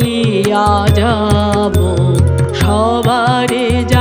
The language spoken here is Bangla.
চলিয়া যাব সবারে যা